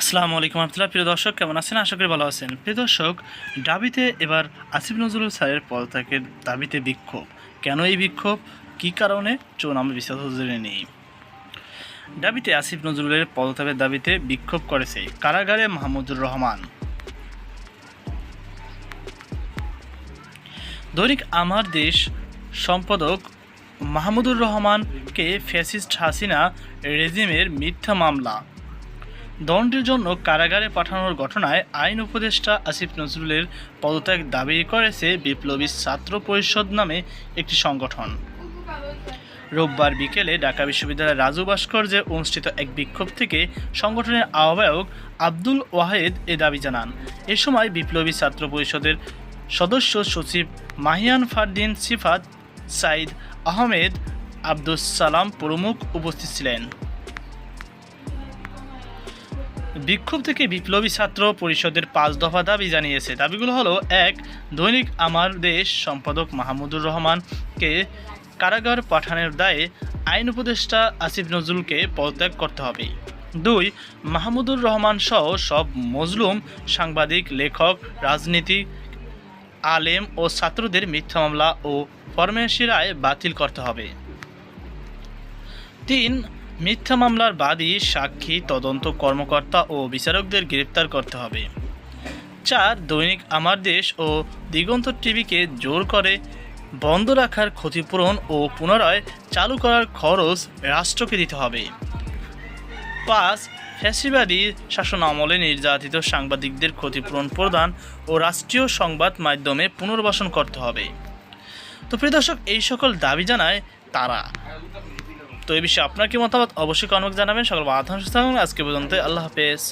আসসালামু আলাইকুম রহমতুল্লাহ। প্রিয় দর্শক, কেমন আছেন? আশা করি ভালো আছেন। প্রিয় দর্শক, ডাবিতে এবার আসিফ নজরুল স্যারের পদত্যাগের দাবিতে বিক্ষোভ। কেন এই বিক্ষোভ? কী কারণে? চলুন আমরা বিস্তারিত জেনে নিই। ডাবিতে আসিফ নজরুলের পদত্যাগের দাবিতে বিক্ষোভ করেছে কারাগারে মাহমুদুর রহমান। দৈনিক আমার দেশ সম্পাদক মাহমুদুর রহমানকে ফ্যাসিস্ট হাসিনা রেজিমের মিথ্যা মামলা। দণ্ডের জন্য কারাগারে পাঠানোর ঘটনায় আইন উপদেষ্টা আসিফ নজরুলের পদত্যাগ দাবি করেছে বিপ্লবী ছাত্র পরিষদ নামে একটি সংগঠন। রোববার বিকেলে ঢাকা বিশ্ববিদ্যালয়ের রাজু ভাস্কর্যে অনুষ্ঠিত এক বিক্ষোভ থেকে সংগঠনের আহ্বায়ক আব্দুল ওয়াহেদ এ দাবি জানান। এ সময় বিপ্লবী ছাত্র পরিষদের সদস্য সচিব মাহিয়ান ফারদিন, সিফাত সাইদ আহমেদ, আব্দুস সালাম প্রমুখ উপস্থিত ছিলেন। বিক্ষোভ থেকে বিপ্লবী ছাত্র পরিষদের পাঁচ দফা দাবি জানিয়েছে। দাবিগুলো হলো, এক, দৈনিক আমার দেশ সম্পাদক মাহমুদুর রহমানকে কারাগার পাঠানোর দায়ে আইন উপদেষ্টা আসিফ নজরুলকে পদত্যাগ করতে হবে। দুই, মাহমুদুর রহমান সহ সব মজলুম, সাংবাদিক, লেখক, রাজনীতি, আলেম ও ছাত্রদের মিথ্যা মামলা ও ফরমেশি রায় বাতিল করতে হবে। তিন মিথ্যা মামলার বাদী সাক্ষী, তদন্ত কর্মকর্তা ও বিচারকদের গ্রেপ্তার করতে হবে। চার, দৈনিক আমার দেশ ও দিগন্ত টিভিকে জোর করে বন্ধ রাখার ক্ষতিপূরণ ও পুনরায় চালু করার খরচ রাষ্ট্রকে দিতে হবে। পাঁচ, ফ্যাসিবাদী শাসন আমলে নির্যাতিত সাংবাদিকদের ক্ষতিপূরণ প্রদান ও রাষ্ট্রীয় সংবাদ মাধ্যমে পুনর্বাসন করতে হবে। তো প্রিয় দর্শক, এই সকল দাবি জানায় তারা। তো এই বিষয়ে আপনার কি মতামত? অবশ্যই কমেন্ট জানাবেন। সকল বাধা আজকে পর্যন্ত আল্লাহ হাফেজ।